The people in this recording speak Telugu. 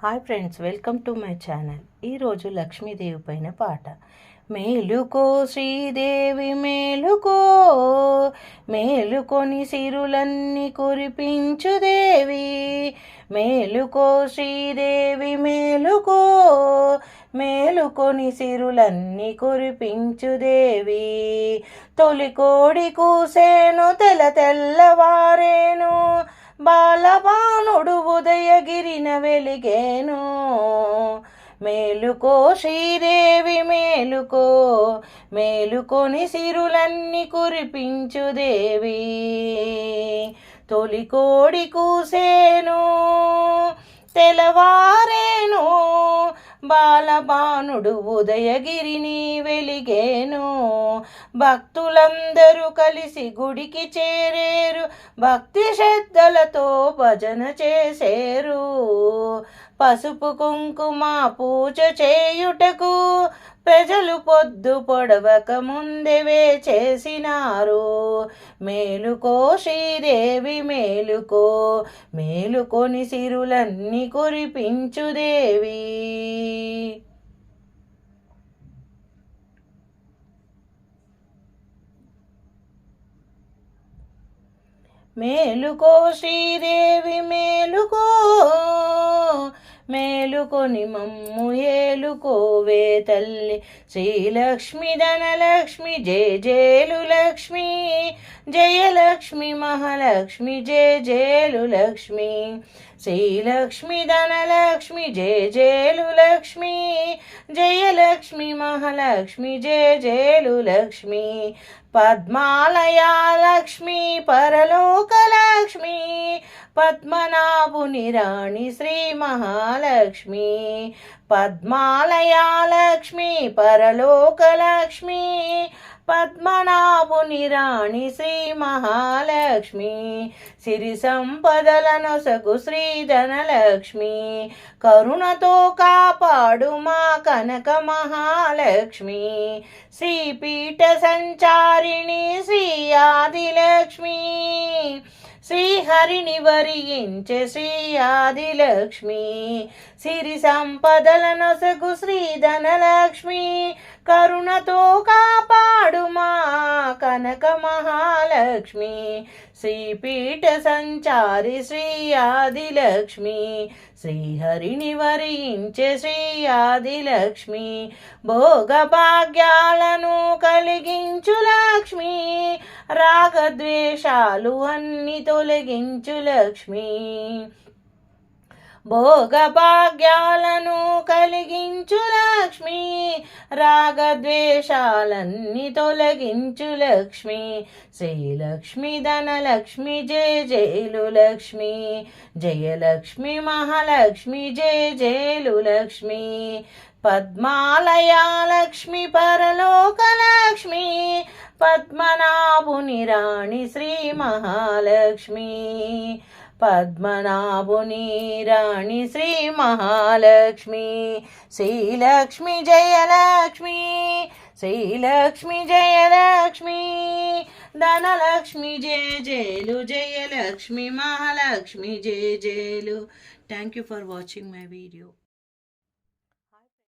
Hi friends welcome to my channel. ఈరోజు లక్ష్మీదేవి పైన పాట. మేలుకో శ్రీదేవి మేలుకో. మేలుకొని సిరులన్నీ కురిపించు దేవి. మేలుకో శ్రీదేవి మేలుకో. మేలుకొని సిరులన్నీ కురిపించు దేవి. తొలికోడి కూసేను తెల తెల్లవారేను. బాలబాణుడు ఉదయగిరిన వెలిగే మేలుకో శ్రీదేవి మేలుకో. మేలుకొని సిరులన్నీ కురిపించు దేవి. తొలి కోడి కూసేను తెలవారేను బాలబాణుడు ఉదయగిరిని వెలిగేను. భక్తులందరూ కలిసి గుడికి చేరేరు. భక్తి శ్రద్ధలతో భజన చేసేరు. పసుపు కుంకుమ పూజ చేయుటకు ప్రజలు పొద్దు పొడవక ముందే చేసినారు? మేలుకో శ్రీదేవి మేలుకో. మేలుకొని సిరులన్నీ కురిపించు దేవి. మేలుకో శ్రీదేవి మేలుకో. మేలుకొని మమ్ము ఏలుకోవే తల్లి. శ్రీలక్ష్మి ధనలక్ష్మి జయ జేలు లక్ష్మి. జయలక్ష్మి మహాలక్ష్మి జయ జేలు లక్ష్మి. శ్రీలక్ష్మి ధనలక్ష్మి జయ జేలు లక్ష్మి. జయలక్ష్మి మహాలక్ష్మి జయ జేలు లక్ష్మి. పద్మాలయా లక్ష్మి పరలోకలక్ష్మి పద్మనాభుని రాణి శ్రీ మహాలక్ష్మి పద్మాలయా లక్ష్మి పరలోకలక్ష్మి పద్మనాభుని రాణి శ్రీ మహాలక్ష్మి సిరి సంపదలనొసగు శ్రీధనలక్ష్మి కరుణతో కాపాడు మా కనక మహాలక్ష్మి శ్రీపీఠ సంచారిణి శ్రీ ఆదిలక్ష్మి శ్రీహరిని వరిగించే శ్రీ ఆదిలక్ష్మి. సిరి సంపదలనొసగు శ్రీధనలక్ష్మి కరుణతో కాపాడు మా కనక మహాలక్ష్మి. శ్రీపీఠ సంచారి శ్రీ ఆదిలక్ష్మి. శ్రీహరిని వరించే శ్రీ ఆదిలక్ష్మి. భోగ భాగ్యాలను కలిగించు రాగద్వేషాలు అన్ని తొలగించు లక్ష్మి. భోగభాగ్యాలను కలిగించు లక్ష్మి. రాగద్వేషాలన్నీ తొలగించు లక్ష్మి. శ్రీలక్ష్మి ధనలక్ష్మి జయ జయలు లక్ష్మి. జయలక్ష్మి మహాలక్ష్మి జయ జయలు లక్ష్మి. పద్మాలయా లక్ష్మి పరలోకలక్ష్మి పద్మనాభుని రాణి శ్రీ మహాలక్ష్మి పద్మనాభుని రాణి శ్రీ మహాలక్ష్మి శ్రీలక్ష్మి జయలక్ష్మి శ్రీలక్ష్మి జయలక్ష్మి ధనలక్ష్మి జయ జయలు జయలక్ష్మి మహాలక్ష్మి జయ జయలు thank you for watching my video